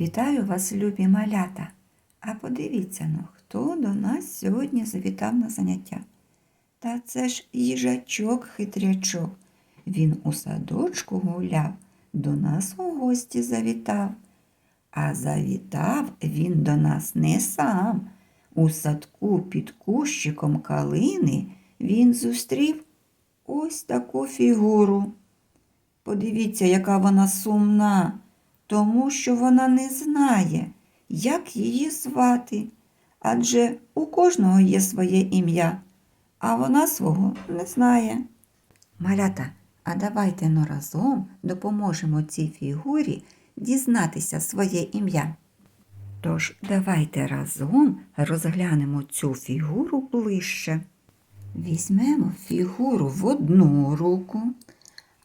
Вітаю вас, любі малята. А подивіться ну, хто до нас сьогодні завітав на заняття. Та це ж їжачок хитрячок. Він у садочку гуляв, до нас у гості завітав. А завітав він до нас не сам. У садку під кущиком калини він зустрів ось таку фігуру. Подивіться, яка вона сумна, тому що вона не знає, як її звати. Адже у кожного є своє ім'я, а вона свого не знає. Малята, а давайте но разом допоможемо цій фігурі дізнатися своє ім'я. Тож давайте разом розглянемо цю фігуру ближче. Візьмемо фігуру в одну руку,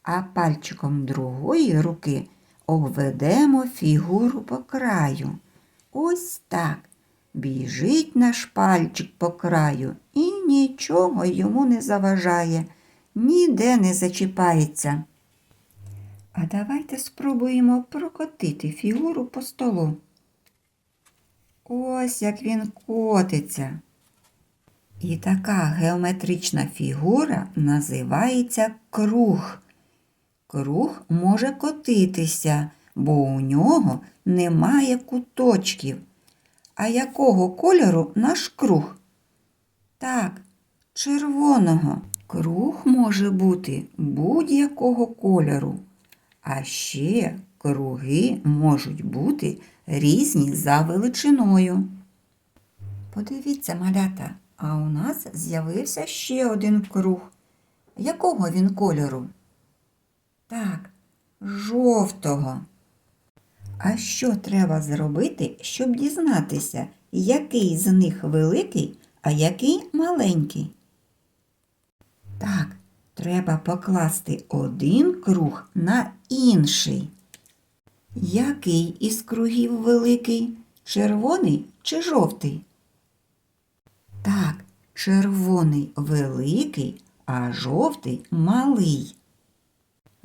а пальчиком другої руки обведемо фігуру по краю. Ось так. Біжить наш пальчик по краю і нічого йому не заважає, ніде не зачіпається. А давайте спробуємо прокотити фігуру по столу. Ось як він котиться. І така геометрична фігура називається круг. Круг може котитися, бо у нього немає куточків. А якого кольору наш круг? Так, червоного. Круг може бути будь-якого кольору. А ще круги можуть бути різні за величиною. Подивіться, малята, а у нас з'явився ще один круг. Якого він кольору? Так, жовтого. А що треба зробити, щоб дізнатися, який з них великий, а який маленький? Так, треба покласти один круг на інший. Який із кругів великий? Червоний чи жовтий? Так, червоний великий, а жовтий малий.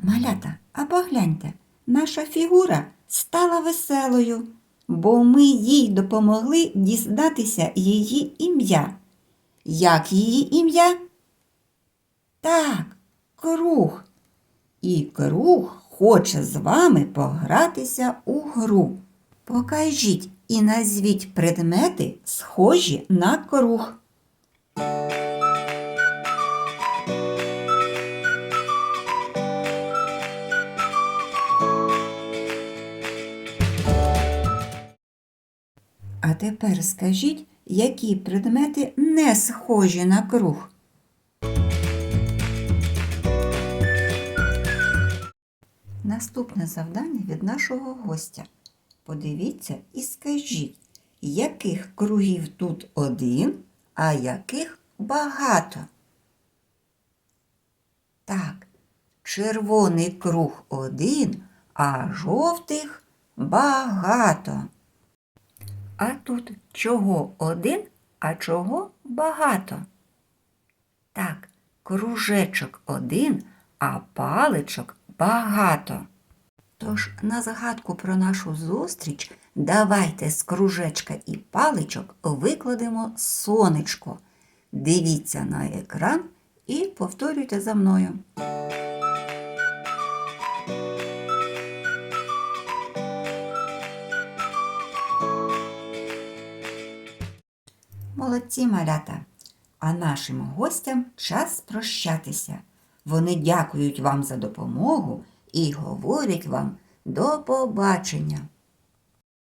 Малята, а погляньте, наша фігура стала веселою, бо ми їй допомогли дізнатися її ім'я. Як її ім'я? Так, круг. І круг хоче з вами погратися у гру. Покажіть і назвіть предмети, схожі на круг. А тепер скажіть, які предмети не схожі на круг. Наступне завдання від нашого гостя. Подивіться і скажіть, яких кругів тут один, а яких багато. Так, червоний круг один, а жовтих багато. А тут чого один, а чого багато? Так, кружечок один, а паличок багато. Тож на згадку про нашу зустріч давайте з кружечка і паличок викладемо сонечко. Дивіться на екран і повторюйте за мною. Молодці малята! А нашим гостям час прощатися. Вони дякують вам за допомогу і говорять вам до побачення.